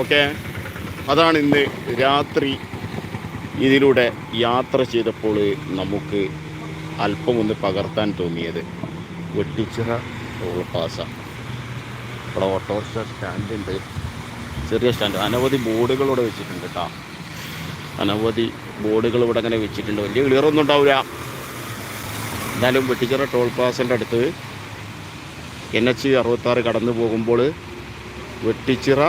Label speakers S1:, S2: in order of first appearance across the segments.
S1: Okay? അതാണ് ഇന്ന് രാത്രി ഇതിലൂടെ യാത്ര ചെയ്തപ്പോൾ നമുക്ക് അല്പം ഒന്ന് പകർത്താൻ തോന്നിയത്. Vettichira toll plaza. ഇവിടെ ഓട്ടോറിക്ഷ സ്റ്റാൻഡുണ്ട് ചെറിയ സ്റ്റാൻഡ്. അനവധി ബോർഡുകൾ ഇവിടെ വെച്ചിട്ടുണ്ട് കേട്ടോ അനവധി ബോർഡുകൾ ഇവിടെ അങ്ങനെ വെച്ചിട്ടുണ്ട്. വലിയ ക്ലിയറൊന്നും ഉണ്ടാവില്ല എന്നാലും വെട്ടിച്ചിറ ടോൾ പ്ലാസന്റെ അടുത്ത് എൻ എച്ച് അറുപത്താറ് കടന്നു പോകുമ്പോൾ വെട്ടിച്ചിറ.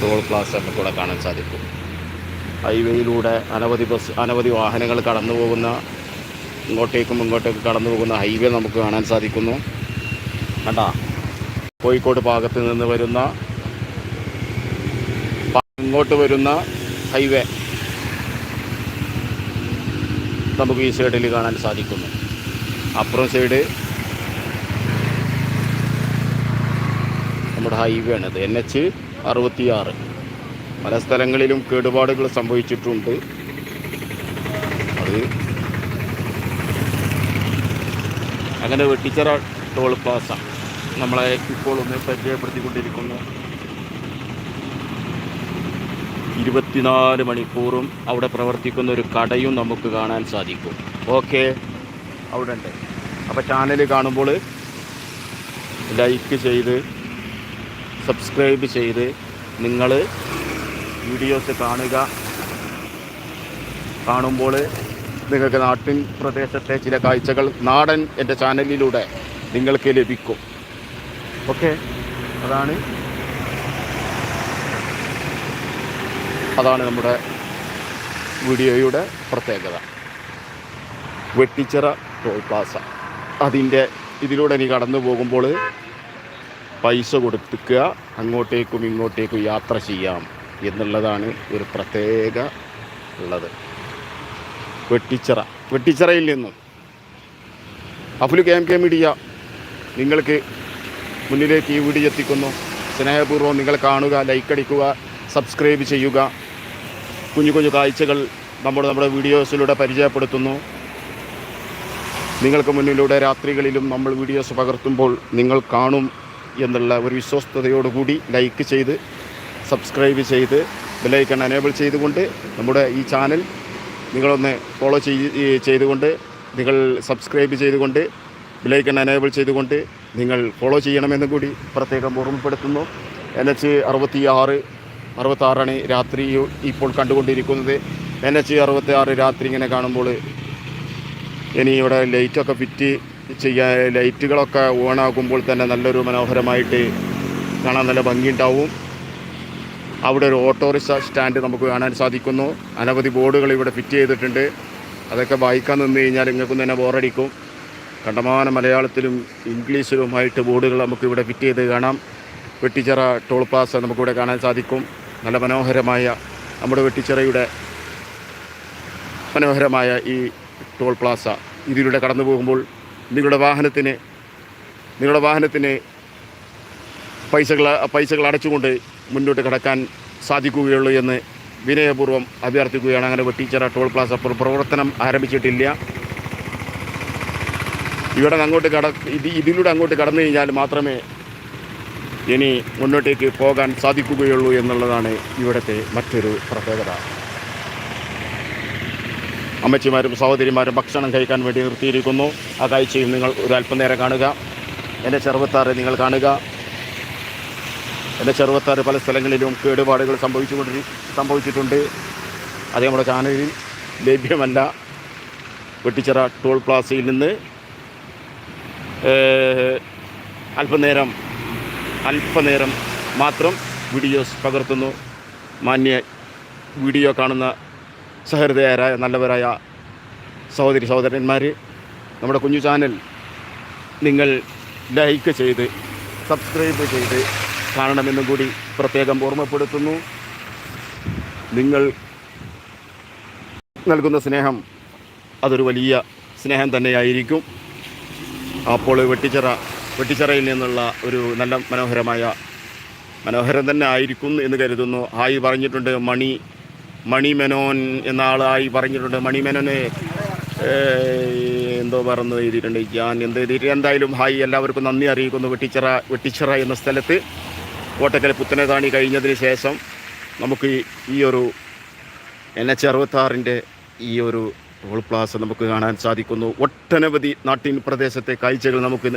S1: ടോൾ പ്ലാസ നമുക്കിവിടെ കാണാൻ സാധിക്കും. ഹൈവേയിലൂടെ അനവധി ബസ് അനവധി വാഹനങ്ങൾ കടന്നു പോകുന്ന ഇങ്ങോട്ടേക്കും ഇങ്ങോട്ടേക്കും കടന്നു പോകുന്ന ഹൈവേ നമുക്ക് കാണാൻ സാധിക്കുന്നു. കണ്ട കോഴിക്കോട് ഭാഗത്ത് നിന്ന് വരുന്ന ഇങ്ങോട്ട് വരുന്ന ഹൈവേ നമുക്ക് ഈ സൈഡിൽ കാണാൻ സാധിക്കുന്നു. അപ്പുറം സൈഡ് നമ്മുടെ ഹൈവേ ആണിത്. എൻ എച്ച് അറുപത്തിയാറ്. പല സ്ഥലങ്ങളിലും കേടുപാടുകൾ സംഭവിച്ചിട്ടുണ്ട്. അത് അങ്ങനെ വെട്ടിച്ചറ ടോൾ പ്ലാസ നമ്മളെ ഇപ്പോൾ ഒന്ന് പരിചയപ്പെടുത്തിക്കൊണ്ടിരിക്കുന്നു. ഇരുപത്തിനാല് മണിക്കൂറും അവിടെ പ്രവർത്തിക്കുന്ന ഒരു കടയും നമുക്ക് കാണാൻ സാധിക്കും. ഓക്കെ അവിടെ ഉണ്ട്. അപ്പോൾ ചാനൽ കാണുമ്പോൾ ലൈക്ക് ചെയ്ത് സബ്സ്ക്രൈബ് ചെയ്ത് നിങ്ങൾ വീഡിയോസ് കാണുക. കാണുമ്പോൾ നിങ്ങൾക്ക് നാട്ടിൻ പ്രദേശത്തെ ചില കാഴ്ചകൾ നാടൻ എന്റെ ചാനലിലൂടെ നിങ്ങൾക്ക് ലഭിക്കും. ഓക്കെ? അതാണ്. അതാണ് നമ്മുടെ വീഡിയോയുടെ പ്രത്യേകത. Vettichira toll plaza. അതിന്റെ ഇതിലൂടെ ഇനി കടന്നു പോകുമ്പോൾ പൈസ കൊടുക്കുക അങ്ങോട്ടേക്കും ഇങ്ങോട്ടേക്കും യാത്ര ചെയ്യാം എന്നുള്ളതാണ് ഒരു പ്രത്യേക ഉള്ളത്. വെട്ടിച്ചിറ വെട്ടിച്ചിറയിൽ നിന്നും. Aful K M K media നിങ്ങൾക്ക് മുന്നിലേക്ക് ഈ വീഡിയോ എത്തിക്കുന്നു. സ്നേഹപൂർവം നിങ്ങൾ കാണുക ലൈക്ക് അടിക്കുക സബ്സ്ക്രൈബ് ചെയ്യുക. കുഞ്ഞു കുഞ്ഞു കാഴ്ചകൾ നമ്മൾ നമ്മുടെ വീഡിയോസിലൂടെ പരിചയപ്പെടുത്തുന്നു. നിങ്ങൾക്ക് മുന്നിലൂടെ രാത്രികളിലും നമ്മൾ വീഡിയോസ് പകർത്തുമ്പോൾ നിങ്ങൾ കാണും എന്നുള്ള ഒരു വിശ്വസ്തയോടുകൂടി ലൈക്ക് ചെയ്ത് സബ്സ്ക്രൈബ് ചെയ്ത് ബെല്ലൈക്കൺ അനേബിൾ ചെയ്തുകൊണ്ട് നമ്മുടെ ഈ ചാനൽ നിങ്ങളൊന്ന് ഫോളോ ചെയ്ത് ചെയ്തുകൊണ്ട് നിങ്ങൾ സബ്സ്ക്രൈബ് ചെയ്തുകൊണ്ട് ബെല്ലൈക്കൺ അനേബിൾ ചെയ്തുകൊണ്ട് നിങ്ങൾ ഫോളോ ചെയ്യണമെന്നും കൂടി പ്രത്യേകം ഓർമ്മപ്പെടുത്തുന്നു. എൻ എച്ച് അറുപത്തി ആറ് അറുപത്താറാണ് രാത്രി ഇപ്പോൾ കണ്ടുകൊണ്ടിരിക്കുന്നത്. എൻ എച്ച് അറുപത്തി ആറ് രാത്രി ഇങ്ങനെ കാണുമ്പോൾ ഇനി ഇവിടെ ലൈറ്റൊക്കെ ഫിറ്റ് ചെയ്യാൻ ലൈറ്റുകളൊക്കെ ഓണാക്കുമ്പോൾ തന്നെ നല്ലൊരു മനോഹരമായിട്ട് കാണാൻ നല്ല ഭംഗിയുണ്ടാവും. അവിടെ ഒരു ഓട്ടോറിക്ഷ സ്റ്റാൻഡ് നമുക്ക് കാണാൻ സാധിക്കുന്നു. അനവധി ബോർഡുകൾ ഇവിടെ ഫിറ്റ് ചെയ്തിട്ടുണ്ട്. അതൊക്കെ വായിക്കാൻ നിന്ന് കഴിഞ്ഞാൽ നിങ്ങൾക്കും തന്നെ ബോറടിക്കും. കണ്ടമാന മലയാളത്തിലും ഇംഗ്ലീഷിലുമായിട്ട് ബോർഡുകൾ നമുക്ക് ഇവിടെ ഫിറ്റ് ചെയ്ത് കാണാം. വെട്ടിച്ചിറ ടോൾ പ്ലാസ നമുക്കിവിടെ കാണാൻ സാധിക്കും. നല്ല മനോഹരമായ നമ്മുടെ വെട്ടിച്ചിറയുടെ മനോഹരമായ ഈ ടോൾ പ്ലാസ ഇതിലൂടെ കടന്നു പോകുമ്പോൾ നിങ്ങളുടെ വാഹനത്തിന് നിങ്ങളുടെ വാഹനത്തിന് പൈസകൾ പൈസകൾ അടച്ചുകൊണ്ട് മുന്നോട്ട് കടക്കാൻ സാധിക്കുകയുള്ളൂ എന്ന് വിനയപൂർവം അഭ്യർത്ഥിക്കുകയാണ്. അങ്ങനെ വെട്ടിച്ചിറ ടോൾ പ്ലാസ പ്രവർത്തനം ആരംഭിച്ചിട്ടില്ല. ഇവിടെ അങ്ങോട്ട് കട ഇത് ഇതിലൂടെ അങ്ങോട്ട് കടന്നു കഴിഞ്ഞാൽ മാത്രമേ ഇനി മുന്നോട്ടേക്ക് പോകാൻ സാധിക്കുകയുള്ളൂ എന്നുള്ളതാണ് ഇവിടുത്തെ മറ്റൊരു പ്രത്യേകത. അമ്മച്ചിമാരും സഹോദരിമാരും ഭക്ഷണം കഴിക്കാൻ വേണ്ടി നിർത്തിയിരിക്കുന്നു. ആ കാഴ്ചയും നിങ്ങൾ ഒരു അല്പനേരം കാണുക. എന്റെ ചെറുപ്പത്താറ് നിങ്ങൾ കാണുക. എന്റെ ചെറുപ്പത്താറ് പല സ്ഥലങ്ങളിലും കേടുപാടുകൾ സംഭവിച്ചുകൊണ്ട് സംഭവിച്ചിട്ടുണ്ട്. അത് നമ്മുടെ ചാനലിൽ ലഭ്യമല്ല. വെട്ടിച്ചിറ ടോൾ പ്ലാസയിൽ നിന്ന് അല്പനേരം അല്പനേരം മാത്രം വീഡിയോസ് പകർത്തുന്നു. മാന്യ വീഡിയോ കാണുന്ന സഹൃദയരായ നല്ലവരായ സഹോദരി സഹോദരന്മാർ നമ്മുടെ കുഞ്ഞു ചാനൽ നിങ്ങൾ ലൈക്ക് ചെയ്ത് സബ്സ്ക്രൈബ് ചെയ്ത് കാണണമെന്നും കൂടി പ്രത്യേകം ഓർമ്മപ്പെടുത്തുന്നു. നിങ്ങൾ നൽകുന്ന സ്നേഹം അതൊരു വലിയ സ്നേഹം തന്നെയായിരിക്കും. അപ്പോൾ വെട്ടിച്ചിറ വെട്ടിച്ചിറയിൽ നിന്നുള്ള ഒരു നല്ല മനോഹരമായ മനോഹരം തന്നെ ആയിരിക്കും എന്ന് കരുതുന്നു. ഹായ് പറഞ്ഞിട്ടുണ്ട് മണി. മണി മെനോൻ എന്ന ആളായി പറഞ്ഞിട്ടുണ്ട്. മണി മെനോന് ഏഹ്, എന്തോ പറഞ്ഞു എഴുതിയിട്ടുണ്ട്. ഞാൻ എന്ത് എഴുതിയിട്ട് എന്തായാലും ഹായ് എല്ലാവർക്കും നന്ദി അറിയിക്കുന്നു. വെട്ടിച്ചിറ വെട്ടിച്ചിറ എന്ന സ്ഥലത്ത് കോട്ടക്കൽ പുത്തനതാണി കഴിഞ്ഞതിന് ശേഷം നമുക്ക് ഈ ഒരു എൻ എച്ച് അറുപത്താറിന്റെ ഈ ഒരു ടോൾ പ്ലാസ നമുക്ക് കാണാൻ സാധിക്കുന്നു. ഒട്ടനവധി നാട്ടിൻ പ്രദേശത്തെ കാഴ്ചകൾ നമുക്ക്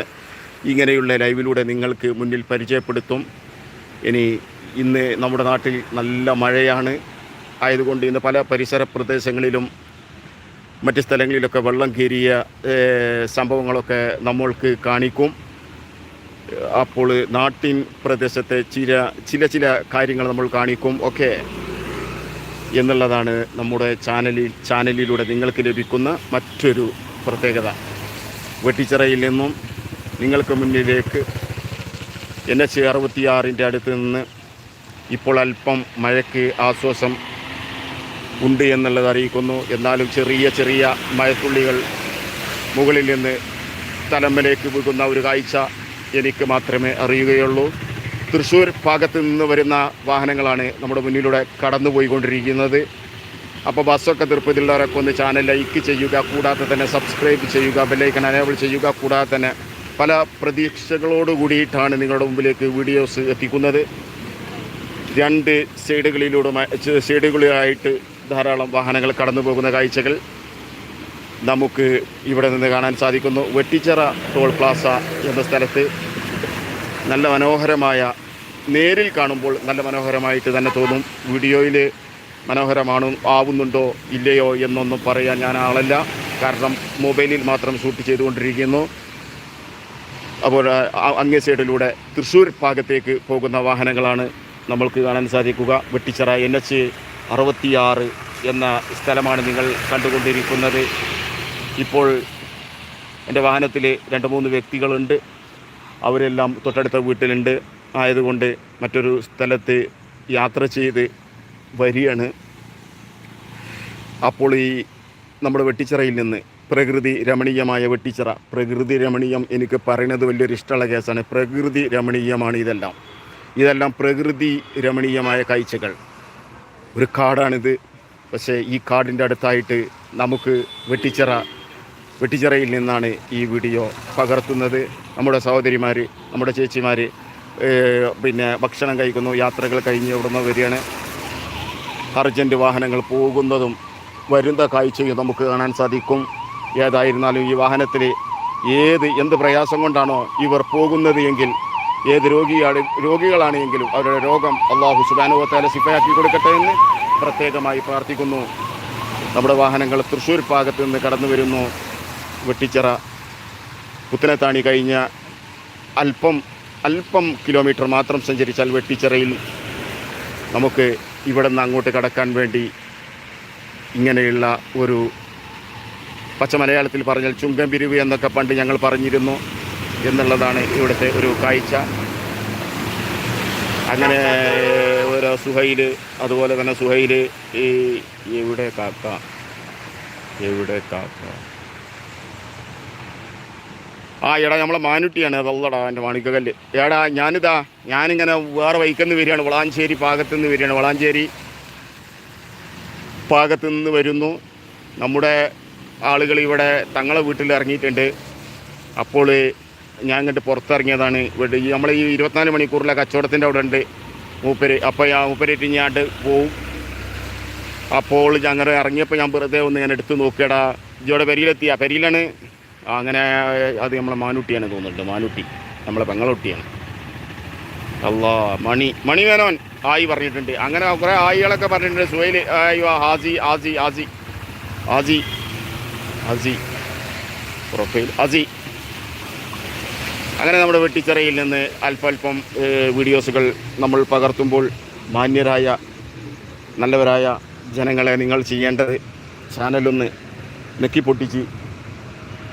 S1: ഇങ്ങനെയുള്ള ലൈവിലൂടെ നിങ്ങൾക്ക് മുന്നിൽ പരിചയപ്പെടുത്തും. ഇനി ഇന്ന് നമ്മുടെ നാട്ടിൽ നല്ല മഴയാണ്. ആയതുകൊണ്ട് ഇന്ന് പല പരിസര പ്രദേശങ്ങളിലും മറ്റ് സ്ഥലങ്ങളിലൊക്കെ വെള്ളം കയറിയ സംഭവങ്ങളൊക്കെ നമ്മൾക്ക് കാണിക്കും. അപ്പോൾ നാട്ടിൻ പ്രദേശത്തെ ചില ചില ചില കാര്യങ്ങൾ നമ്മൾ കാണിക്കും. ഒക്കെ എന്നുള്ളതാണ് നമ്മുടെ ചാനലിൽ ചാനലിലൂടെ നിങ്ങൾക്ക് ലഭിക്കുന്ന മറ്റൊരു പ്രത്യേകത. വെട്ടിച്ചിറയിൽ നിന്നും നിങ്ങൾക്ക് മുന്നിലേക്ക് എൻ എച്ച് അറുപത്തിയാറിന്റെ അടുത്ത് നിന്ന് ഇപ്പോൾ അല്പം മഴയ്ക്ക് ആശ്വാസം ഉണ്ട് എന്നുള്ളത് അറിയിക്കുന്നു. എന്നാലും ചെറിയ ചെറിയ മഴത്തുള്ളികൾ മുകളിൽ നിന്ന് തലമ്മലേക്ക് വീകുന്ന ഒരു കാഴ്ച എനിക്ക് മാത്രമേ അറിയുകയുള്ളൂ. തൃശ്ശൂർ ഭാഗത്ത് നിന്ന് വരുന്ന വാഹനങ്ങളാണ് നമ്മുടെ മുന്നിലൂടെ കടന്നു പോയിക്കൊണ്ടിരിക്കുന്നത് അപ്പോൾ ബസ്സൊക്കെ തീർപ്പതിലുള്ളവരൊക്കെ ഒന്ന് ചാനൽ ലൈക്ക് ചെയ്യുക കൂടാതെ തന്നെ സബ്സ്ക്രൈബ് ചെയ്യുക ബെല്ലൈക്കൺ അനേബിൾ ചെയ്യുക കൂടാതെ തന്നെ പല പ്രതീക്ഷകളോട് കൂടിയിട്ടാണ് നിങ്ങളുടെ മുമ്പിലേക്ക് വീഡിയോസ് എത്തിക്കുന്നത്. രണ്ട് സൈഡുകളിലൂടെ സൈഡുകളിലായിട്ട് ധാരാളം വാഹനങ്ങൾ കടന്നു പോകുന്ന കാഴ്ചകൾ നമുക്ക് ഇവിടെ നിന്ന് കാണാൻ സാധിക്കുന്നു. വെട്ടിച്ചിറ ടോൾ പ്ലാസ എന്ന സ്ഥലത്ത് നല്ല മനോഹരമായ നേരിൽ കാണുമ്പോൾ നല്ല മനോഹരമായിട്ട് തന്നെ തോന്നും. വീഡിയോയിൽ മനോഹരമാണ് ആവുന്നുണ്ടോ ഇല്ലയോ എന്നൊന്നും പറയാൻ ഞാൻ ആളല്ല. കാരണം മൊബൈലിൽ മാത്രം ഷൂട്ട് ചെയ്തുകൊണ്ടിരിക്കുന്നു. അപ്പോൾ അങ്ങേ സൈഡിലൂടെ തൃശ്ശൂർ ഭാഗത്തേക്ക് പോകുന്ന വാഹനങ്ങളാണ് നമ്മൾക്ക് കാണാൻ സാധിക്കുക. വെട്ടിച്ചിറ എൻ എച്ച് അറുപത്തിയാറ് എന്ന സ്ഥലമാണ് നിങ്ങൾ കണ്ടുകൊണ്ടിരിക്കുന്നത്. ഇപ്പോൾ എന്റെ വാഹനത്തിൽ രണ്ട് മൂന്ന് വ്യക്തികളുണ്ട്. അവരെല്ലാം തൊട്ടടുത്ത വീട്ടിലുണ്ട്. ആയതുകൊണ്ട് മറ്റൊരു സ്ഥലത്ത് യാത്ര ചെയ്ത് വരികയാണ്. അപ്പോൾ ഈ നമ്മുടെ വെട്ടിച്ചിറയിൽ നിന്ന് പ്രകൃതി രമണീയമായ വെട്ടിച്ചിറ പ്രകൃതി രമണീയം എനിക്ക് പറയുന്നത് വലിയൊരു ഇഷ്ടമുള്ള കേസാണ്. പ്രകൃതി രമണീയമാണ് ഇതെല്ലാം. ഇതെല്ലാം പ്രകൃതി രമണീയമായ കാഴ്ചകൾ. ഒരു കാടാണിത്. പക്ഷേ ഈ കാടിന്റെ അടുത്തായിട്ട് നമുക്ക് വെട്ടിച്ചിറ വെട്ടിച്ചിറയിൽ നിന്നാണ് ഈ വീഡിയോ പകർത്തുന്നത്. നമ്മുടെ സഹോദരിമാർ നമ്മുടെ ചേച്ചിമാർ പിന്നെ ഭക്ഷണം കഴിക്കുന്നു യാത്രകൾ കഴിഞ്ഞ് ഇവിടുന്ന് വരികയാണ്. അർജന്റ് വാഹനങ്ങൾ പോകുന്നതും വരുന്ന കാഴ്ചയും നമുക്ക് കാണാൻ സാധിക്കും. ഏതായിരുന്നാലും ഈ വാഹനത്തിൽ ഏത് എന്ത് പ്രയാസം കൊണ്ടാണോ ഇവർ പോകുന്നത് എങ്കിൽ ഏത് രോഗിയാണ് രോഗികളാണെങ്കിലും അവരുടെ രോഗം അള്ളാഹു സുബാനുവത്താല സിഫയാക്കി കൊടുക്കട്ടെ എന്ന് പ്രത്യേകമായി പ്രാർത്ഥിക്കുന്നു. നമ്മുടെ വാഹനങ്ങൾ തൃശ്ശൂർ ഭാഗത്ത് നിന്ന് കടന്നു വരുന്നു. വെട്ടിച്ചിറ പുത്തനത്താണി കഴിഞ്ഞ അല്പം അല്പം കിലോമീറ്റർ മാത്രം സഞ്ചരിച്ചാൽ വെട്ടിച്ചിറയിൽ നമുക്ക് ഇവിടെ നിന്ന് അങ്ങോട്ട് കടക്കാൻ വേണ്ടി ഇങ്ങനെയുള്ള ഒരു പച്ച മലയാളത്തിൽ പറഞ്ഞാൽ ചുങ്കം പിരിവ് എന്നൊക്കെ പണ്ട് ഞങ്ങൾ പറഞ്ഞിരുന്നു. എന്നുള്ളതാണ് ഇവിടുത്തെ ഒരു കാഴ്ച. അങ്ങനെ ഓരോ സുഹൈൽ അതുപോലെ തന്നെ സുഹൈൽ ഈ എവിടെ കാക്ക? എവിടെ കാക്ക? ആ എടാ നമ്മളെ മാനുട്ടിയാണ്. അതല്ലടാ എന്റെ മാണിക്കകല്ല്. എടാ ഞാനിതാ ഞാനിങ്ങനെ വേറെ വൈക്കന്ന് വരികയാണ്. വളാഞ്ചേരി ഭാഗത്തു നിന്ന് വരികയാണ്. വളാഞ്ചേരി ഭാഗത്തു നിന്ന് വരുന്നു. നമ്മുടെ ആളുകൾ ഇവിടെ തങ്ങളെ വീട്ടിൽ ഇറങ്ങിയിട്ടുണ്ട്. അപ്പോൾ ഞാൻ ഇങ്ങോട്ട് പുറത്തിറങ്ങിയതാണ് ഇവിടെ. ഈ നമ്മളെ ഈ ഇരുപത്തിനാല് മണിക്കൂറിലെ കച്ചവടത്തിന്റെ അവിടെ ഉണ്ട് മൂപ്പര്. അപ്പോൾ ആ മൂപ്പരേറ്റ് ഞാണ്ട് പോവും. അപ്പോൾ ഞങ്ങൾ ഇറങ്ങിയപ്പോൾ ഞാൻ വെറുതെ ഒന്ന് ഞാൻ എടുത്ത് നോക്കിയടാ. ഇജോടെ പെരിയിലെത്തിയ? പെരിയിലാണ്? അങ്ങനെ അത് നമ്മളെ മാനുട്ടിയാണ് തോന്നുന്നുണ്ട്. മാനുട്ടി. നമ്മളെ പെങ്ങളൊട്ടിയാണ്. അല്ലാ മണി മണി മേനോൻ ആയി പറഞ്ഞിട്ടുണ്ട്. അങ്ങനെ കുറേ ആയികളൊക്കെ പറഞ്ഞിട്ടുണ്ട്. സുഹൈൽ അയ്യോ ഹാസി ആസി ആസി ആസി ആസി പ്രൊഫൈൽ ആസി അങ്ങനെ നമ്മുടെ വെട്ടിച്ചിറയിൽ നിന്ന് അല്പല്പം വീഡിയോസുകൾ നമ്മൾ പകർത്തുമ്പോൾ മാന്യരായ നല്ലവരായ ജനങ്ങളെ നിങ്ങൾ ചെയ്യേണ്ടത് ചാനലൊന്ന് നെക്കി പൊട്ടിച്ച്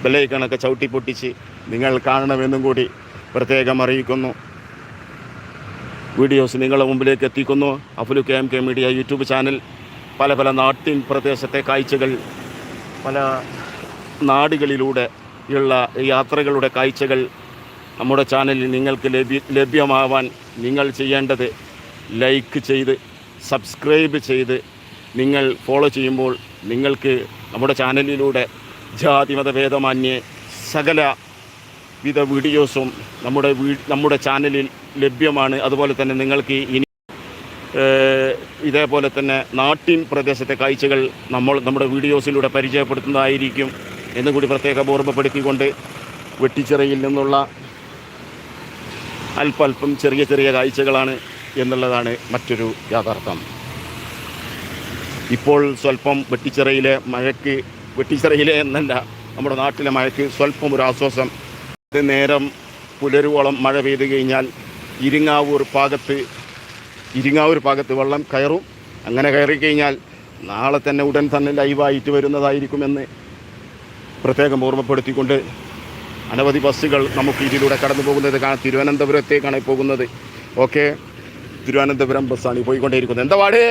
S1: ബെല്ലൈക്കണൊക്കെ ചവിട്ടി പൊട്ടിച്ച് നിങ്ങൾ കാണണമെന്നും കൂടി പ്രത്യേകം അറിയിക്കുന്നു. വീഡിയോസ് നിങ്ങളുടെ മുമ്പിലേക്ക് എത്തിക്കുന്നു. Aful K M K media YouTube channel. പല പല നാട്ടിൻ പ്രദേശത്തെ കാഴ്ചകൾ പല നാടുകളിലൂടെ ഉള്ള യാത്രകളുടെ കാഴ്ചകൾ നമ്മുടെ ചാനലിൽ നിങ്ങൾക്ക് ലഭ്യ ലഭ്യമാവാൻ നിങ്ങൾ ചെയ്യേണ്ടത് ലൈക്ക് ചെയ്ത് സബ്സ്ക്രൈബ് ചെയ്ത് നിങ്ങൾ ഫോളോ ചെയ്യുമ്പോൾ നിങ്ങൾക്ക് നമ്മുടെ ചാനലിലൂടെ ജാതി മതഭേദമാന്യേ സകല വിധ വീഡിയോസും നമ്മുടെ നമ്മുടെ ചാനലിൽ ലഭ്യമാണ്. അതുപോലെ തന്നെ നിങ്ങൾക്ക് ഇനി ഇതേപോലെ തന്നെ നാട്ടിൻ പ്രദേശത്തെ കാഴ്ചകൾ നമ്മൾ നമ്മുടെ വീഡിയോസിലൂടെ പരിചയപ്പെടുത്തുന്നതായിരിക്കും എന്നുകൂടി പ്രത്യേകം ഓർമ്മപ്പെടുത്തിക്കൊണ്ട് വെട്ടിച്ചിറയിൽ നിന്നുള്ള അല്പല്പം ചെറിയ ചെറിയ കാഴ്ചകളാണ് എന്നുള്ളതാണ് മറ്റൊരു യാഥാർത്ഥ്യം. ഇപ്പോൾ സ്വല്പം വെട്ടിച്ചിറയിലെ മഴയ്ക്ക് വെട്ടിച്ചിറയിലെ എന്നല്ല നമ്മുടെ നാട്ടിലെ മഴയ്ക്ക് സ്വല്പം ഒരു ആശ്വാസം. അത് നേരം പുലരുവോളം മഴ പെയ്തു കഴിഞ്ഞാൽ ഇരിങ്ങാവൂർ ഭാഗത്ത് ഇരിങ്ങാവൂർ ഭാഗത്ത് വെള്ളം കയറും. അങ്ങനെ കയറി കഴിഞ്ഞാൽ നാളെ തന്നെ ഉടൻ തന്നെ ലൈവായിട്ട് വരുന്നതായിരിക്കുമെന്ന് പ്രത്യേകം ഓർമ്മപ്പെടുത്തിക്കൊണ്ട് അനവധി ബസ്സുകൾ നമുക്ക് ഇതിലൂടെ കടന്നു പോകുന്നത് കാണാം. തിരുവനന്തപുരത്തേക്കാണ് പോകുന്നത്. ഓക്കെ. തിരുവനന്തപുരം ബസ്സാണ് ഈ പോയിക്കൊണ്ടേയിരിക്കുന്നത്. എന്താ പാട്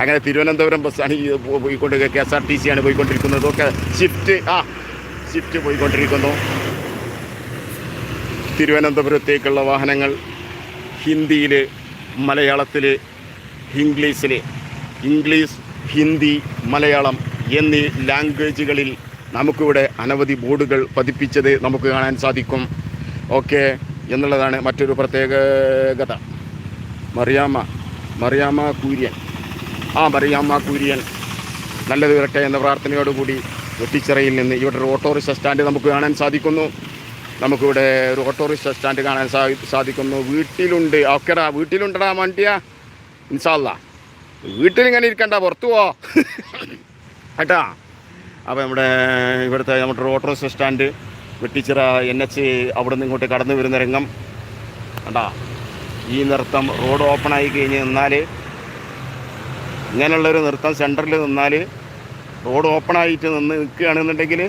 S1: അങ്ങനെ തിരുവനന്തപുരം ബസ്സാണ് ഈ പോയിക്കൊണ്ട് K S R T C ആണ് പോയിക്കൊണ്ടിരിക്കുന്നത്. ഓക്കെ. ഷിഫ്റ്റ് ആ ഷിഫ്റ്റ് പോയിക്കൊണ്ടിരിക്കുന്നു. തിരുവനന്തപുരത്തേക്കുള്ള വാഹനങ്ങൾ ഹിന്ദിയിൽ മലയാളത്തിൽ ഇംഗ്ലീഷിൽ ഇംഗ്ലീഷ് ഹിന്ദി മലയാളം എന്നീ ലാംഗ്വേജുകളിൽ നമുക്കിവിടെ അനവധി ബോർഡുകൾ പതിപ്പിച്ചത് നമുക്ക് കാണാൻ സാധിക്കും. ഓക്കെ എന്നുള്ളതാണ് മറ്റൊരു പ്രത്യേകത. മറിയാമ്മ മറിയാമ്മ കുര്യൻ. ആ മറിയാമ്മ കുര്യൻ. നല്ലത് വരട്ടെ എന്ന പ്രാർത്ഥനയോടുകൂടി വെട്ടിച്ചിറയിൽ നിന്ന് ഇവിടെ ഒരു ഓട്ടോറിക്ഷ സ്റ്റാൻഡ് നമുക്ക് കാണാൻ സാധിക്കുന്നു. നമുക്കിവിടെ ഒരു ഓട്ടോറിക്ഷ സ്റ്റാൻഡ് കാണാൻ സാധിക്കുന്നു. വീട്ടിലുണ്ട്. ഓക്കെടാ വീട്ടിലുണ്ടടാ വണ്ടിയാ ഇൻഷാല്ല വീട്ടിലിങ്ങനെ ഇരിക്കണ്ട പുറത്തു പോ. കേട്ടാ? അപ്പോൾ നമ്മുടെ ഇവിടുത്തെ നമ്മുടെ auto rickshaw stand Vettichira N H അവിടെ നിന്ന് ഇങ്ങോട്ട് കടന്നു വരുന്ന രംഗം. കണ്ടാ? ഈ നൃത്തം റോഡ് ഓപ്പൺ ആയി കഴിഞ്ഞ് നിന്നാൽ ഇങ്ങനെയുള്ളൊരു നൃത്തം സെന്ററിൽ നിന്നാൽ റോഡ് ഓപ്പൺ ആയിട്ട് നിന്ന് നിൽക്കുകയാണെന്നുണ്ടെങ്കിൽ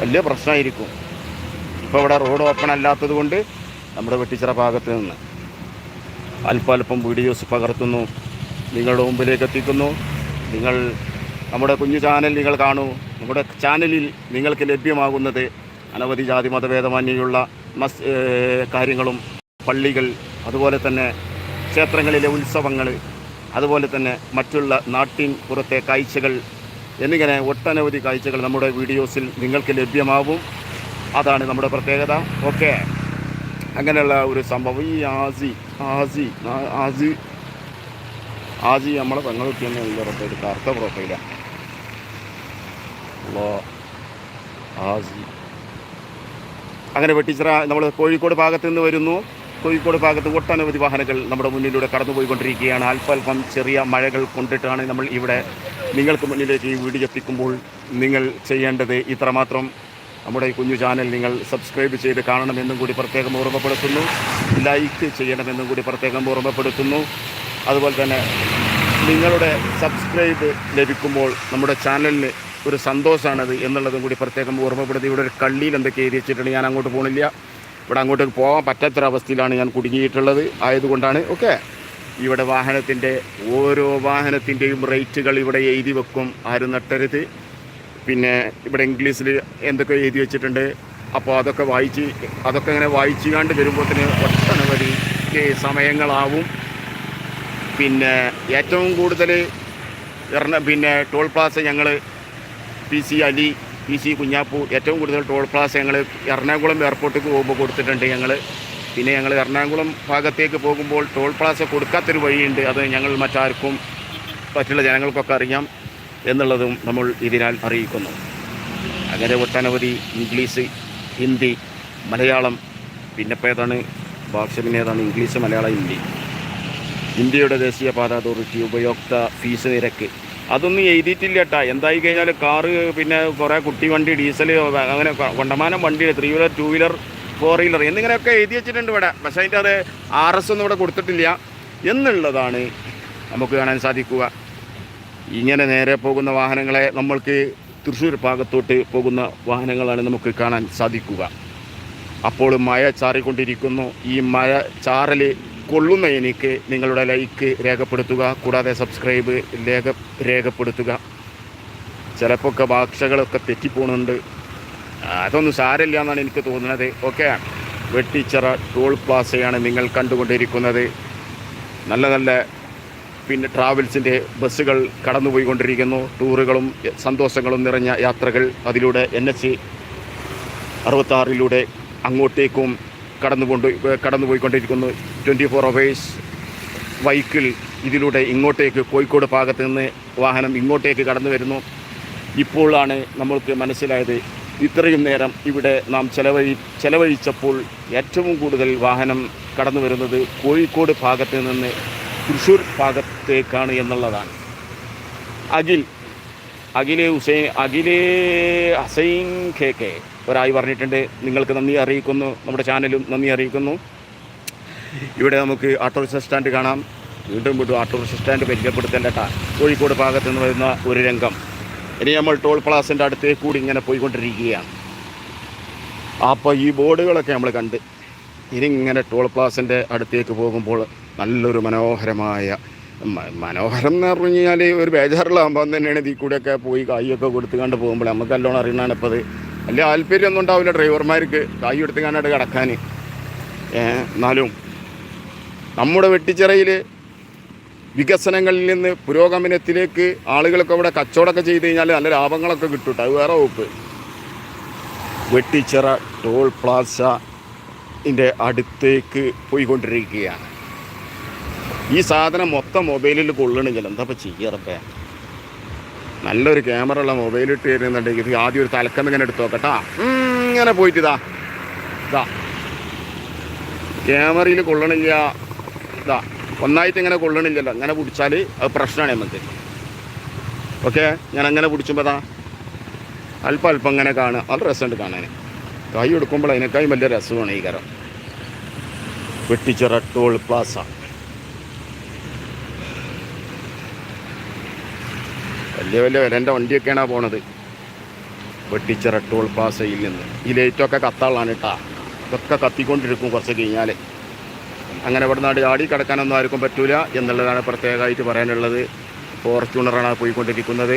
S1: വലിയ പ്രശ്നമായിരിക്കും. ഇപ്പോൾ ഇവിടെ റോഡ് ഓപ്പൺ അല്ലാത്തത് കൊണ്ട് നമ്മുടെ വെട്ടിച്ചിറ ഭാഗത്ത് നിന്ന് അല്പം അല്പം വീഡിയോസ് പകർത്തുന്നു. നിങ്ങളുടെ മുമ്പിലേക്ക് എത്തിക്കുന്നു. നിങ്ങൾ നമ്മുടെ കുഞ്ഞു ചാനൽ നിങ്ങൾ കാണൂ. നമ്മുടെ ചാനലിൽ നിങ്ങൾക്ക് ലഭ്യമാകുന്നത് അനവധി ജാതി മതഭേദമന്യുള്ള മസ് കാര്യങ്ങളും പള്ളികൾ അതുപോലെ തന്നെ ക്ഷേത്രങ്ങളിലെ ഉത്സവങ്ങൾ അതുപോലെ തന്നെ മറ്റുള്ള നാട്ടിൻ പുറത്തെ കാഴ്ചകൾ എന്നിങ്ങനെ ഒട്ടനവധി കാഴ്ചകൾ നമ്മുടെ വീഡിയോസിൽ നിങ്ങൾക്ക് ലഭ്യമാവും. അതാണ് നമ്മുടെ പ്രത്യേകത. ഓക്കെ. അങ്ങനെയുള്ള ഒരു സംഭവം. ഈ ആസി ആസി ആസി. ആസി നമ്മളെ പെങ്ങളൊക്കെ തന്നെ കറുത്ത പ്രൊഫൈലാണ് ആസി. അങ്ങനെ വെട്ടിച്ചിറ നമ്മൾ കോഴിക്കോട് ഭാഗത്ത് നിന്ന് വരുന്നു. കോഴിക്കോട് ഭാഗത്ത് ഒട്ടനവധി വാഹനങ്ങൾ നമ്മുടെ മുന്നിലൂടെ കടന്നുപോയിക്കൊണ്ടിരിക്കുകയാണ്. അല്പല്പം ചെറിയ മഴകൾ കൊണ്ടിട്ടാണ് നമ്മൾ ഇവിടെ നിങ്ങൾക്ക് മുന്നിലേക്ക് ഈ വീഡിയോ എത്തിക്കുമ്പോൾ നിങ്ങൾ ചെയ്യേണ്ടത് ഇത്രമാത്രം. നമ്മുടെ ഈ കുഞ്ഞു ചാനൽ നിങ്ങൾ സബ്സ്ക്രൈബ് ചെയ്ത് കാണണമെന്നും കൂടി പ്രത്യേകം ഓർമ്മപ്പെടുത്തുന്നു. ലൈക്ക് ചെയ്യണമെന്നും കൂടി പ്രത്യേകം ഓർമ്മപ്പെടുത്തുന്നു. അതുപോലെ തന്നെ നിങ്ങളുടെ സബ്സ്ക്രൈബ് ലഭിക്കുമ്പോൾ നമ്മുടെ ചാനലിന് ഒരു സന്തോഷമാണത് എന്നുള്ളതും കൂടി പ്രത്യേകം ഓർമ്മപ്പെടുത്തി. ഇവിടെ ഒരു കള്ളിയിൽ എന്തൊക്കെ എഴുതി വെച്ചിട്ടുണ്ട് ഞാൻ അങ്ങോട്ട് പോകണില്ല ഇവിടെ അങ്ങോട്ട് പോകാൻ പറ്റാത്തൊരവസ്ഥയിലാണ് ഞാൻ കുടുങ്ങിയിട്ടുള്ളത്. ആയതുകൊണ്ടാണ് ഓക്കെ. ഇവിടെ വാഹനത്തിന്റെ ഓരോ വാഹനത്തിന്റെയും റേറ്റുകൾ ഇവിടെ എഴുതി വെക്കും. ആരും നട്ടരുത്. പിന്നെ ഇവിടെ ഇംഗ്ലീഷിൽ എന്തൊക്കെ എഴുതി വെച്ചിട്ടുണ്ട് അപ്പോൾ അതൊക്കെ വായിച്ച് അതൊക്കെ ഇങ്ങനെ വായിച്ചു കണ്ട് വരുമ്പോഴത്തേന് ഒട്ടനവധി ഏ, സമയങ്ങളാവും. പിന്നെ ഏറ്റവും കൂടുതൽ പിന്നെ ടോൾ പ്ലാസ ഞങ്ങൾ P C Ali P C Kunhappu ഏറ്റവും കൂടുതൽ ടോൾ പ്ലാസ ഞങ്ങൾ എറണാകുളം എയർപോർട്ടിലേക്ക് പോകുമ്പോൾ കൊടുത്തിട്ടുണ്ട് ഞങ്ങൾ പിന്നെ ഞങ്ങൾ എറണാകുളം ഭാഗത്തേക്ക് പോകുമ്പോൾ ടോൾ പ്ലാസ കൊടുക്കാത്തൊരു വഴിയുണ്ട്. അത് ഞങ്ങൾ മറ്റാർക്കും മറ്റുള്ള ജനങ്ങൾക്കൊക്കെ അറിയാം എന്നുള്ളതും നമ്മൾ ഇതിനാൽ അറിയിക്കുന്നു. അങ്ങനെ ഒട്ടനവധി ഇംഗ്ലീഷ് ഹിന്ദി മലയാളം പിന്നെ ഇപ്പോൾ ഏതാണ് ഭാഷ പിന്നെ ഏതാണ് ഇംഗ്ലീഷ് മലയാളം ഹിന്ദി. ഇന്ത്യയുടെ ദേശീയപാത അതോറിറ്റി ഉപയോക്ത ഫീസ് നിരക്ക് അതൊന്നും എഴുതിയിട്ടില്ല കേട്ടാ എന്തായി കഴിഞ്ഞാൽ കാറ് പിന്നെ കുറേ കുട്ടി വണ്ടി ഡീസൽ അങ്ങനെ കൊണ്ടമാനം വണ്ടി three wheeler two wheeler four wheeler എന്നിങ്ങനെയൊക്കെ എഴുതി വെച്ചിട്ടുണ്ട് ഇവിടെ. പക്ഷേ അതിന്റെ അത് ആർ എസ് ഒന്നും ഇവിടെ കൊടുത്തിട്ടില്ല. എന്നുള്ളതാണ് നമുക്ക് കാണാൻ സാധിക്കുക. ഇങ്ങനെ നേരെ പോകുന്ന വാഹനങ്ങളെ നമ്മൾക്ക് തൃശ്ശൂർ ഭാഗത്തോട്ട് പോകുന്ന വാഹനങ്ങളാണ് നമുക്ക് കാണാൻ സാധിക്കുക. അപ്പോൾ മഴ ചാറിക്കൊണ്ടിരിക്കുന്നു. ഈ മഴ ചാറൽ കൊള്ളുന്ന എനിക്ക് നിങ്ങളുടെ ലൈക്ക് രേഖപ്പെടുത്തുക കൂടാതെ സബ്സ്ക്രൈബ് രേഖ രേഖപ്പെടുത്തുക. ചിലപ്പോൾ ഒക്കെ ഭാഷകളൊക്കെ തെറ്റിപ്പോണുണ്ട്. അതൊന്നും സാരമില്ല എന്നാണ് എനിക്ക് തോന്നുന്നത്. ഓക്കെ വെട്ടിച്ചിറ ടോൾ പ്ലാസയാണ് നിങ്ങൾ കണ്ടുകൊണ്ടിരിക്കുന്നത്. നല്ല നല്ല പിന്നെ ട്രാവൽസിന്റെ ബസ്സുകൾ കടന്നുപോയിക്കൊണ്ടിരിക്കുന്നു. ടൂറുകളും സന്തോഷങ്ങളും നിറഞ്ഞ യാത്രകൾ അതിലൂടെ എൻ എച്ച് അറുപത്താറിലൂടെ അങ്ങോട്ടേക്കും കടന്നുകൊണ്ട് കടന്നുപോയിക്കൊണ്ടിരിക്കുന്നു. ട്വന്റി ഫോർ അവേഴ്സ് വൈക്കിൾ ഇതിലൂടെ ഇങ്ങോട്ടേക്ക് കോഴിക്കോട് ഭാഗത്ത് നിന്ന് വാഹനം ഇങ്ങോട്ടേക്ക് കടന്നു വരുന്നു. ഇപ്പോഴാണ് നമ്മൾക്ക് മനസ്സിലായത് ഇത്രയും നേരം ഇവിടെ നാം ചെലവഴി ചെലവഴിച്ചപ്പോൾ ഏറ്റവും കൂടുതൽ വാഹനം കടന്നു വരുന്നത് കോഴിക്കോട് ഭാഗത്ത് നിന്ന് തൃശ്ശൂർ ഭാഗത്തേക്കാണ് എന്നുള്ളതാണ്. അഖിൽ അഖിൽ ഹുസൈൻ അഖിൽ ഹസൈൻ കെ കെ ഒരായി പറഞ്ഞിട്ടുണ്ട്. നിങ്ങൾക്ക് നന്ദി അറിയിക്കുന്നു. നമ്മുടെ ചാനലും നന്ദി അറിയിക്കുന്നു. ഇവിടെ നമുക്ക് ഓട്ടോറിക്ഷ സ്റ്റാൻഡ് കാണാം. വീണ്ടും വീണ്ടും ഓട്ടോറിക്ഷ സ്റ്റാൻഡ് പരിചയപ്പെടുത്തേണ്ട കോഴിക്കോട് ഭാഗത്ത് നിന്ന് വരുന്ന ഒരു രംഗം. ഇനി നമ്മൾ ടോൾ പ്ലാസിന്റെ അടുത്തേക്ക് കൂടി ഇങ്ങനെ പോയിക്കൊണ്ടിരിക്കുകയാണ്. അപ്പോൾ ഈ ബോർഡുകളൊക്കെ നമ്മൾ കണ്ട്. ഇനി ഇങ്ങനെ ടോൾ പ്ലാസിന്റെ അടുത്തേക്ക് പോകുമ്പോൾ നല്ലൊരു മനോഹരമായ മനോഹരം എന്ന് പറഞ്ഞു കഴിഞ്ഞാൽ ഒരു ബേജാറിലാകുമ്പോൾ തന്നെയാണ് ഇതിൽ കൂടെയൊക്കെ പോയി കായൊക്കെ കൊടുത്ത് കണ്ട് പോകുമ്പോൾ നമുക്ക് നല്ലോണം അറിയണാണ് ഇപ്പോൾ അത്. വലിയ താല്പര്യമൊന്നും ഉണ്ടാവില്ല ഡ്രൈവർമാർക്ക് കായ് എടുത്ത് കണ്ടിട്ട് കിടക്കാൻ എന്നാലും നമ്മുടെ വെട്ടിച്ചിറയിൽ വികസനങ്ങളിൽ നിന്ന് പുരോഗമനത്തിലേക്ക് ആളുകളൊക്കെ ഇവിടെ കച്ചവടമൊക്കെ ചെയ്ത് കഴിഞ്ഞാൽ നല്ല ലാഭങ്ങളൊക്കെ കിട്ടും ട്ടോ. അത് വേറെ വകുപ്പ്. വെട്ടിച്ചിറ ടോൾ പ്ലാസ ഇതിന്റെ അടുത്തേക്ക് പോയിക്കൊണ്ടിരിക്കുകയാണ്. ഈ സാധനം മൊത്തം മൊബൈലിൽ കൊള്ളണമെങ്കിൽ എന്താ ഇപ്പോൾ നല്ലൊരു ക്യാമറ ഉള്ള മൊബൈൽ ഇട്ട് തരുന്നുണ്ടെങ്കിൽ ഇത് ആദ്യം ഒരു തലക്കന്ന് ഇങ്ങനെ എടുത്തു നോക്കട്ടാ. ഇങ്ങനെ പോയിട്ട് ഇതാ. ഇതാ. ക്യാമറയിൽ കൊള്ളണില്ല. ഇതാ. ഒന്നായിട്ട് ഇങ്ങനെ കൊള്ളണില്ലല്ലോ. അങ്ങനെ പിടിച്ചാൽ അത് പ്രശ്നമാണ് നമുക്ക് ഓക്കെ? ഞാൻ അങ്ങനെ പിടിച്ചുമ്പോൾ ദാ അല്പം അല്പം ഇങ്ങനെ കാണുക. അത് രസമുണ്ട് കാണാൻ കൈ എടുക്കുമ്പോൾ അതിനേക്കാളും വലിയ രസമാണ് ഈ കരം. Vettichira toll plaza. വലിയ വലിയ വിലന്റെ വണ്ടിയൊക്കെയാണ് പോണത്. വെട്ടിച്ചിറ ടോൾ പ്ലാസയിൽ നിന്ന്. ഈ ലൈറ്റൊക്കെ കത്താളാണ് കേട്ടാ ഇതൊക്കെ കത്തിക്കൊണ്ടിരിക്കും കുറച്ച് കഴിഞ്ഞാൽ അങ്ങനെ ഇവിടെ നാട് ചാടി കിടക്കാനൊന്നും ആർക്കും പറ്റൂല എന്നുള്ളതാണ് പ്രത്യേകമായിട്ട് പറയാനുള്ളത്. ഫോർച്യൂണറാണ് പോയിക്കൊണ്ടിരിക്കുന്നത്.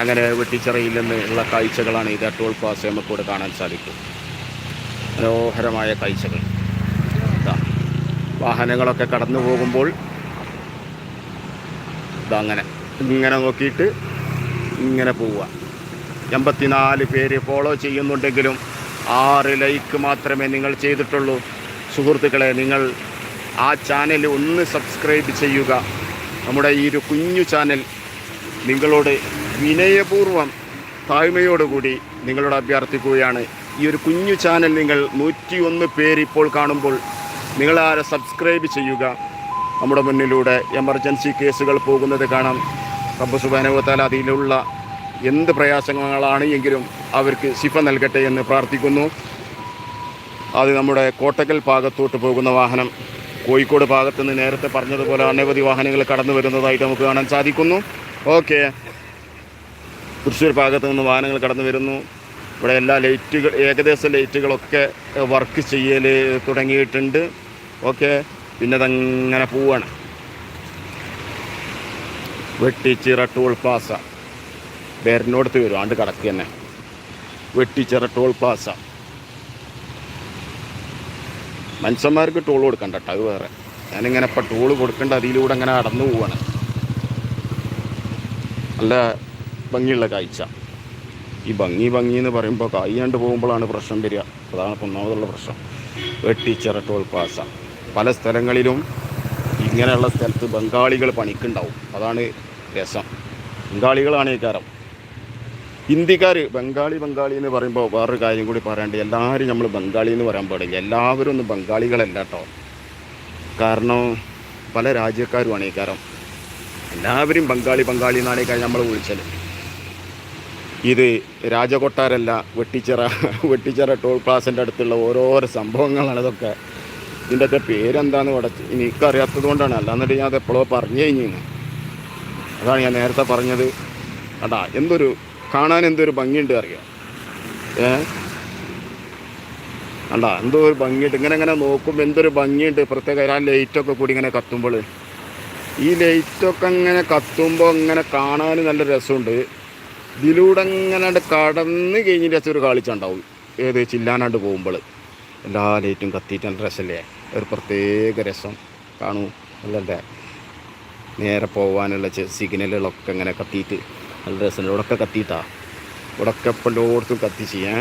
S1: അങ്ങനെ വെട്ടിച്ചിറയിൽ നിന്ന് ഉള്ള കാഴ്ചകളാണ് ഇത്. ടോൾ പ്ലാസ നമുക്കിവിടെ കാണാൻ സാധിക്കും. മനോഹരമായ കാഴ്ചകൾ. വാഹനങ്ങളൊക്കെ കടന്നു പോകുമ്പോൾ ഇതാ അങ്ങനെ ഇങ്ങനെ നോക്കിയിട്ട് ഇങ്ങനെ പോവുക. എൺപത്തിനാല് പേര് ഫോളോ ചെയ്യുന്നുണ്ടെങ്കിലും ആറ് ലൈക്ക് മാത്രമേ നിങ്ങൾ ചെയ്തിട്ടുള്ളൂ. സുഹൃത്തുക്കളെ നിങ്ങൾ ആ ചാനൽ ഒന്ന് സബ്സ്ക്രൈബ് ചെയ്യുക. നമ്മുടെ ഈ ഒരു കുഞ്ഞു ചാനൽ നിങ്ങളോട് വിനയപൂർവം താഴ്മയോടുകൂടി നിങ്ങളോട് അഭ്യർത്ഥിക്കുകയാണ്. ഈ ഒരു കുഞ്ഞു ചാനൽ നിങ്ങൾ നൂറ്റി ഒന്ന് പേര് ഇപ്പോൾ കാണുമ്പോൾ നിങ്ങളാരെ സബ്സ്ക്രൈബ് ചെയ്യുക. നമ്മുടെ മുന്നിലൂടെ എമർജൻസി കേസുകൾ പോകുന്നത് കാണാം. റബ്ബ് സുബാനുഭവത്താൽ അതിലുള്ള എന്ത് പ്രയാസങ്ങളാണ് എങ്കിലും അവർക്ക് ശിഫ നൽകട്ടെ എന്ന് പ്രാർത്ഥിക്കുന്നു. അത് നമ്മുടെ കോട്ടക്കൽ ഭാഗത്തോട്ട് പോകുന്ന വാഹനം. കോഴിക്കോട് ഭാഗത്ത് നിന്ന് നേരത്തെ പറഞ്ഞതുപോലെ അനവധി വാഹനങ്ങൾ കടന്നു വരുന്നതായിട്ട് നമുക്ക് കാണാൻ സാധിക്കുന്നു. ഓക്കെ. തൃശ്ശൂർ ഭാഗത്ത് നിന്ന് വാഹനങ്ങൾ കടന്നു വരുന്നു. ഇവിടെ എല്ലാ ലൈറ്റുകൾ ഏകദേശം ലൈറ്റുകളൊക്കെ വർക്ക് ചെയ്യൽ തുടങ്ങിയിട്ടുണ്ട്. ഓക്കെ. പിന്നെ അതങ്ങനെ പോവാണ്. വെട്ടിച്ചിറ ടോൾ പ്ലാസ പേരിനോടത്ത് വരും ആണ്ട് കടക്ക് തന്നെ. വെട്ടിച്ചിറ ടോൾ പ്ലാസ മനുഷ്യന്മാർക്ക് ടോൾ കൊടുക്കണ്ട കേട്ടോ അത് വേറെ. ഞാനിങ്ങനെ ഇപ്പം ടോൾ കൊടുക്കേണ്ട അതിലൂടെ അങ്ങനെ നടന്നു പോവാണ്. നല്ല ഭംഗിയുള്ള കാഴ്ച. ഈ ഭംഗി ഭംഗി എന്ന് പറയുമ്പോൾ കൈയാണ്ട് പോകുമ്പോഴാണ് പ്രശ്നം വരിക. അതാണ് ഒന്നാമതുള്ള പ്രശ്നം. വെട്ടിച്ചിറ ടോൾ പ്ലാസ പല സ്ഥലങ്ങളിലും ഇങ്ങനെയുള്ള സ്ഥലത്ത് ബംഗാളികൾ പണിക്കുണ്ടാവും. അതാണ് രസം. ബംഗാളികളാണ് ഈ കാരം ഹിന്ദിക്കാർ ബംഗാളി ബംഗാളി എന്ന് പറയുമ്പോൾ വേറൊരു കാര്യം കൂടി പറയാണ്ട് എല്ലാവരും നമ്മൾ ബംഗാളി എന്ന് പറയാൻ പാടില്ല. എല്ലാവരും ഒന്നും ബംഗാളികളല്ല കേട്ടോ കാരണം പല രാജ്യക്കാരുമാണ് ഈ കാരം എല്ലാവരും ബംഗാളി ബംഗാളി എന്നാണ് ഈ കാര്യം നമ്മൾ വിളിച്ചത്. ഇത് രാജകൊട്ടാരല്ല വെട്ടിച്ചിറ വെട്ടിച്ചിറ ടോൾ പ്ലാസിന്റെ അടുത്തുള്ള ഓരോരോ സംഭവങ്ങളാണ് ഇതൊക്കെ. ഇതിന്റെയൊക്കെ പേരെന്താന്ന് ഇവിടെ എനിക്കറിയാത്തത് കൊണ്ടാണ്. അല്ലാന്നിട്ട് ഞാൻ അത് എപ്പോഴോ പറഞ്ഞു കഴിഞ്ഞു അതാണ് ഞാൻ നേരത്തെ പറഞ്ഞത്. അതാ എന്തൊരു കാണാൻ എന്തൊരു ഭംഗിയുണ്ട് അറിയാം? ഏ? അല്ല എന്തോ ഒരു ഭംഗിയുണ്ട്. ഇങ്ങനെ ഇങ്ങനെ നോക്കുമ്പോൾ എന്തൊരു ഭംഗിയുണ്ട്. പ്രത്യേക ആ ലൈറ്റൊക്കെ കൂടി ഇങ്ങനെ കത്തുമ്പോൾ ഈ ലൈറ്റൊക്കെ ഇങ്ങനെ കത്തുമ്പോൾ ഇങ്ങനെ കാണാൻ നല്ല രസമുണ്ട്. ഇതിലൂടെ ഇങ്ങനെ കടന്ന് കഴിഞ്ഞിട്ട് ഒരു കാളിച്ചുണ്ടാവും ഏത് ചില്ലാനാണ്ട് പോകുമ്പോൾ എല്ലാ ലൈറ്റും കത്തിയിട്ട് നല്ല രസമല്ലേ? ഒരു പ്രത്യേക രസം. കാണൂ അല്ലല്ലേ നേരെ പോകാനുള്ള സിഗ്നലുകളൊക്കെ ഇങ്ങനെ കത്തിയിട്ട് നല്ല രസമുണ്ട്. ഇവിടെയൊക്കെ കത്തിയിട്ടാ? ഇവിടെയൊക്കെ ഇപ്പം എല്ലായിടത്തും കത്തിച്ച് ഏ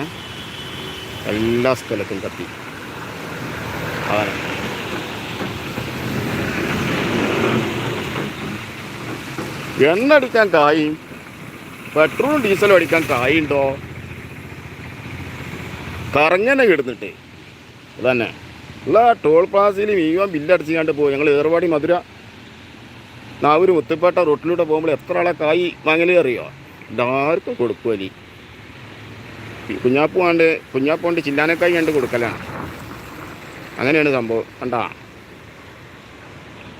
S1: എല്ലാ സ്ഥലത്തും കത്തി. അതാണ്. എണ്ണ അടിക്കാൻ കായി. പെട്രോളും ഡീസലും അടിക്കാൻ കായുണ്ടോ? കറങ്ങനെ കിടന്നിട്ടേ. അതന്നെ. ഉള്ള ടോൾ പ്ലാസയിൽ മുഴുവൻ ബില്ലടിച്ചാണ്ട് പോകും ഞങ്ങൾ ഏർവാടി മധുര നാവൂർ മുത്തുപ്പേട്ട റോട്ടിലൂടെ പോകുമ്പോൾ എത്ര ആളെ കായി വാങ്ങലേ അറിയോ? എല്ലാവർക്കും കൊടുക്കുമല്ലി കുഞ്ഞാപ്പ് കണ്ട് കുഞ്ഞാപ്പ് കൊണ്ട് ചില്ലാനക്കായി കണ്ട് കൊടുക്കലാണ് അങ്ങനെയാണ് സംഭവം. കണ്ടാ?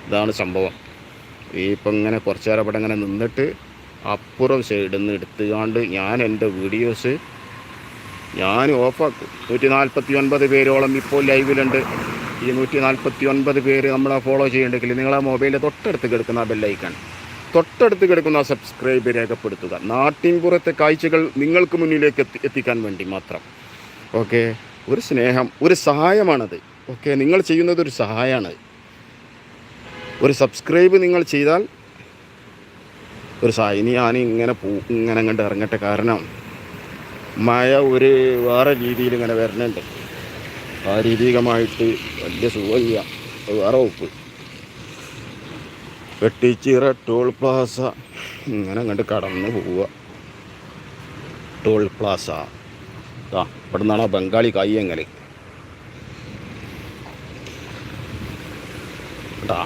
S1: ഇതാണ് സംഭവം. ഇപ്പം ഇങ്ങനെ കുറച്ച് നേരം ഇവിടെ ഇങ്ങനെ നിന്നിട്ട് അപ്പുറം സൈഡിൽ നിന്ന് എടുത്തുകൊണ്ട് ഞാൻ എന്റെ വീഡിയോസ് ഞാൻ ഓഫാക്കും. നൂറ്റി നാൽപ്പത്തി ഒൻപത് പേരോളം ഇപ്പോൾ ലൈവിലുണ്ട്. ഈ നൂറ്റി നാൽപ്പത്തി ഒൻപത് പേര് നമ്മളെ ഫോളോ ചെയ്യണ്ടെങ്കിൽ നിങ്ങളെ മൊബൈലിൽ തൊട്ടടുത്ത് കിടക്കുന്ന ബെല്ലൈക്കൺ തൊട്ടടുത്ത് കിടക്കുന്ന സബ്സ്ക്രൈബ് രേഖപ്പെടുത്തുക. നാട്ടിൻപുറത്തെ കാഴ്ചകൾ നിങ്ങൾക്ക് മുന്നിലേക്ക് എത്തി എത്തിക്കാൻ വേണ്ടി മാത്രം. ഓക്കെ ഒരു സ്നേഹം ഒരു സഹായമാണത്. ഓക്കെ നിങ്ങൾ ചെയ്യുന്നത് ഒരു സഹായമാണ്. ഒരു സബ്സ്ക്രൈബ് നിങ്ങൾ ചെയ്താൽ ഒരു സഹായം. ഇനി ഞാൻ ഇങ്ങനെ പോ ഇങ്ങനെ അങ്ങോട്ട് ഇറങ്ങട്ടെ. കാരണം മഴ ഒരു വേറെ രീതിയിൽ ഇങ്ങനെ വരുന്നുണ്ട് ശാരീരികമായിട്ട് വലിയ സുഖമില്ല. വേറെ ഉപ്പ് വെട്ടിച്ചിറ ടോൾ പ്ലാസ ഇങ്ങനെ അങ്ങോട്ട് കടന്നു പോവുക. Toll plaza. ആ ഇവിടെ നിന്നാണ് ബംഗാളി കയ്യങ്ങൽ കേട്ടാ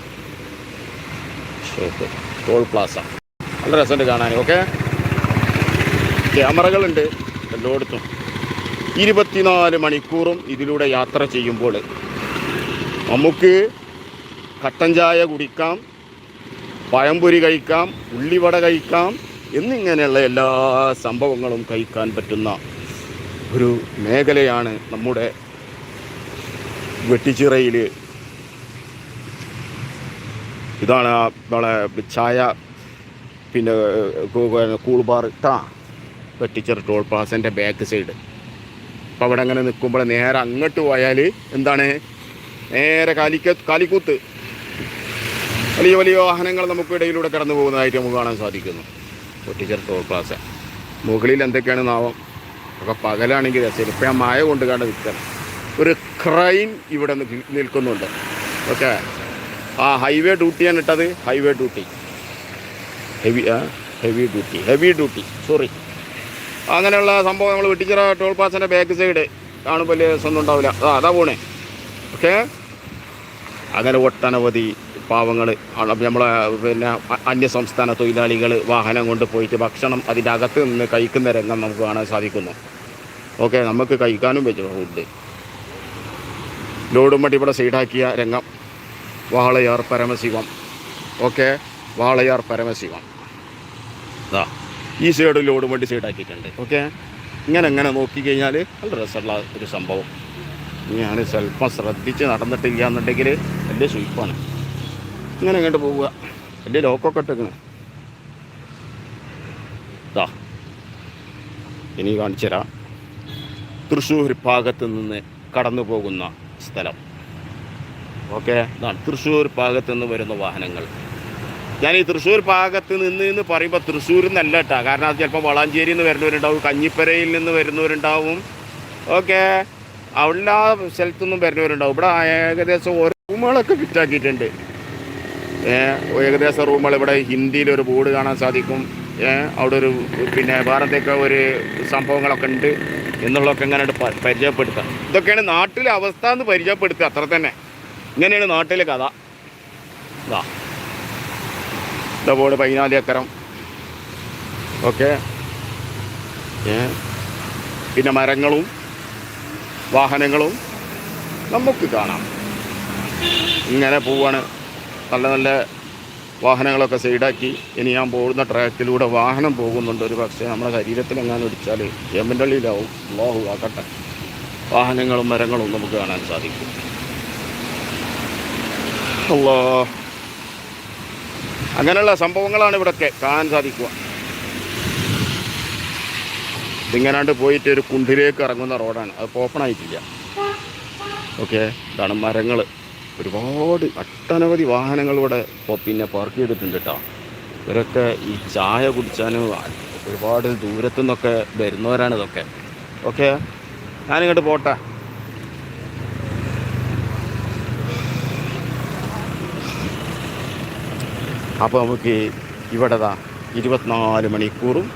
S1: ടോൾ പ്ലാസ. നല്ല രസമുണ്ട് കാണാൻ ഓക്കെ? ക്യാമറകളുണ്ട്. എല്ലായിടത്തും. ഇരുപത്തിനാല് മണിക്കൂറും ഇതിലൂടെ യാത്ര ചെയ്യുമ്പോൾ നമുക്ക് കട്ടൻ ചായ കുടിക്കാം പഴംപൊരി കഴിക്കാം ഉള്ളിവട കഴിക്കാം എന്നിങ്ങനെയുള്ള എല്ലാ സംഭവങ്ങളും കഴിക്കാൻ പറ്റുന്ന ഒരു മേഖലയാണ് നമ്മുടെ വെട്ടിച്ചിറയിൽ ഇതാണ് നമ്മളെ ചായ പിന്നെ കൂൾ ബാർ. ഇട്ടാ വെട്ടിച്ചിറ ടോൾ പ്ലാസന്റെ ബാക്ക് സൈഡ് അപ്പോൾ അവിടെ അങ്ങനെ നിൽക്കുമ്പോൾ നേരെ അങ്ങോട്ട് പോയാൽ എന്താണ് നേരെ കാലിക്ക കാലിക്കൂത്ത് വലിയ വലിയ വാഹനങ്ങൾ നമുക്ക് ഇടയിലൂടെ കടന്നു പോകുന്നതായിട്ട് നമുക്ക് കാണാൻ സാധിക്കുന്നു വെട്ടിച്ചർ ടോൾ പ്ലാസ മുകളിൽ എന്തൊക്കെയാണ് നാവം ഒക്കെ പകലാണെങ്കിൽ രസമില്ല ഇപ്പം ഞാൻ മായ കൊണ്ട് കണ്ട് നിൽക്കണം ഒരു ക്രൈൻ ഇവിടെ നിൽക്കുന്നുണ്ട് ഓക്കെ ആ ഹൈവേ ഡ്യൂട്ടിയാണ് ഇട്ടത് highway duty heavy heavy duty heavy duty sorry അങ്ങനെയുള്ള സംഭവം നമ്മൾ വെട്ടിച്ചിറ ടോൾ പാസിന്റെ ബാക്ക് സൈഡ് കാണുമ്പോൾ വലിയ രസമൊന്നും ഉണ്ടാവില്ല. ആ അതാ പോണേ. ഓക്കെ അങ്ങനെ ഒട്ടനവധി പാവങ്ങൾ നമ്മളെ പിന്നെ അന്യസംസ്ഥാന തൊഴിലാളികൾ വാഹനം കൊണ്ട് പോയിട്ട് ഭക്ഷണം അതിന്റെ അകത്ത് നിന്ന് കഴിക്കുന്ന രംഗം നമുക്ക് കാണാൻ സാധിക്കുന്നു. ഓക്കെ നമുക്ക് കഴിക്കാനും പറ്റും ഫുഡ് ലോഡും മട്ടി ഇവിടെ സൈഡാക്കിയ രംഗം. വാളയാർ പരമശിവം. ഓക്കെ വാളയാർ പരമശിവം. ഈ സൈഡ് ലോഡും വണ്ടി സൈഡാക്കിയിട്ടുണ്ട് ഓക്കെ ഇങ്ങനെ ഇങ്ങനെ നോക്കിക്കഴിഞ്ഞാൽ നല്ല രസമുള്ള ഒരു സംഭവം. ഞാൻ സ്വല്പം ശ്രദ്ധിച്ച് നടന്നിട്ടില്ല എന്നുണ്ടെങ്കിൽ വലിയ സ്വീപ്പാണ് ഇങ്ങനെ ഇങ്ങോട്ട് പോവുക. വലിയ ലോക്കൊക്കെ ഇട്ടേക്കണ്. ഇതാ ഇനി കാണിച്ചു തരാം. തൃശ്ശൂർ ഭാഗത്ത് നിന്ന് കടന്നു പോകുന്ന സ്ഥലം. ഓക്കെ ഇതാണ് തൃശ്ശൂർ ഭാഗത്ത് നിന്ന് വരുന്ന വാഹനങ്ങൾ. ഞാൻ ഈ തൃശ്ശൂർ ഭാഗത്ത് നിന്ന് എന്ന് പറയുമ്പോൾ തൃശ്ശൂരിൽ നിന്നല്ല കേട്ടോ കാരണം അത് ചിലപ്പോൾ വളാഞ്ചേരിയിൽ നിന്ന് വരുന്നവരുണ്ടാവും കഞ്ഞിപ്പരയിൽ നിന്ന് വരുന്നവരുണ്ടാവും. ഓക്കെ? എല്ലാ സ്ഥലത്തുനിന്നും വരുന്നവരുണ്ടാവും. ഇവിടെ ഏകദേശം ഓരോ റൂമുകളൊക്കെ ഫിറ്റാക്കിയിട്ടുണ്ട്. ഏകദേശം റൂമുകൾ ഇവിടെ ഹിന്ദിയിൽ ഒരു ബോർഡ് കാണാൻ സാധിക്കും. അവിടെ ഒരു പിന്നെ ഭാരതൊക്കെ ഒരു സംഭവങ്ങളൊക്കെ ഉണ്ട് എന്നുള്ളതൊക്കെ ഇങ്ങനെ പരിചയപ്പെടുത്താം. ഇതൊക്കെയാണ് നാട്ടിലെ അവസ്ഥ എന്ന് പരിചയപ്പെടുത്തുക അത്ര തന്നെ. ഇങ്ങനെയാണ് നാട്ടിലെ കഥ. ഇതാ ഇതാ ബോർഡ് പതിനാല് ഏക്കരം ഓക്കെ? പിന്നെ മരങ്ങളും വാഹനങ്ങളും നമുക്ക് കാണാം. ഇങ്ങനെ പോവാണ്. നല്ല നല്ല വാഹനങ്ങളൊക്കെ സൈഡാക്കി. ഇനി ഞാൻ പോകുന്ന ട്രാക്കിലൂടെ വാഹനം പോകുന്നുണ്ട്. ഒരു പക്ഷേ നമ്മുടെ ശരീരത്തിൽ എങ്ങാനും ഇടിച്ചാൽ ചേമ്പന്റള്ളിയിലാവും ലോഹു ആക്കട്ടെ വാഹനങ്ങളും മരങ്ങളും നമുക്ക് കാണാൻ സാധിക്കും. അല്ലോ അങ്ങനെയുള്ള സംഭവങ്ങളാണ് ഇവിടെയൊക്കെ കാണാൻ സാധിക്കുക. ഇതിങ്ങനാണ്ട് പോയിട്ട് ഒരു കുണ്ടിലേക്ക് ഇറങ്ങുന്ന റോഡാണ്. അത് ഓപ്പൺ ആയിട്ടില്ല. ഓക്കെ? ഇതാണ് മരങ്ങൾ ഒരുപാട് ഒട്ടനവധി വാഹനങ്ങൾ ഇവിടെ ഇപ്പോൾ പിന്നെ പാർക്ക് ചെയ്തിട്ടുണ്ട് കേട്ടോ ഇവരൊക്കെ ഈ ചായ കുടിച്ചാനും ഒരുപാട് ദൂരത്തു നിന്നൊക്കെ വരുന്നവരാണ് ഇതൊക്കെ. ഓക്കെ? ഞാനിങ്ങോട്ട് പോട്ടെ. അപ്പോൾ നമുക്ക് ഇവിടെ ദാ ഇരുപത്തിനാല് മണിക്കൂറും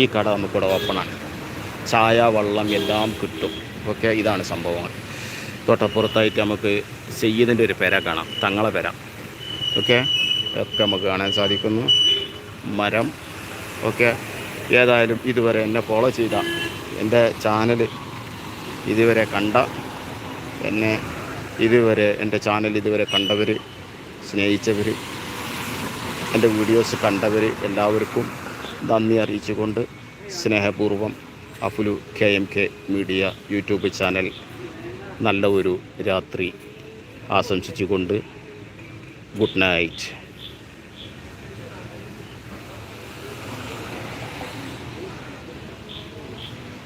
S1: ഈ കട നമുക്കിവിടെ ഓപ്പണാണ് ചായ വെള്ളം എല്ലാം കിട്ടും. ഓക്കെ ഇതാണ് സംഭവങ്ങൾ. തൊട്ടപ്പുറത്തായിട്ട് നമുക്ക് ചെയ്യുന്നതിന്റെ ഒരു പെര കാണാം. തങ്ങളെ പെര. ഓക്കെ ഒക്കെ നമുക്ക് കാണാൻ സാധിക്കുന്നു. മരം. ഓക്കെ ഏതായാലും ഇതുവരെ എന്നെ ഫോളോ ചെയ്ത എന്റെ ചാനൽ ഇതുവരെ കണ്ട എന്നെ ഇതുവരെ എന്റെ ചാനൽ ഇതുവരെ കണ്ടവർ സ്നേഹിച്ചവർ എന്റെ വീഡിയോസ് കണ്ടവർ എല്ലാവർക്കും നന്ദി അറിയിച്ചുകൊണ്ട് സ്നേഹപൂർവം Aful K M K media YouTube channel നല്ല ഒരു രാത്രി ആശംസിച്ചുകൊണ്ട് ഗുഡ് നൈറ്റ്.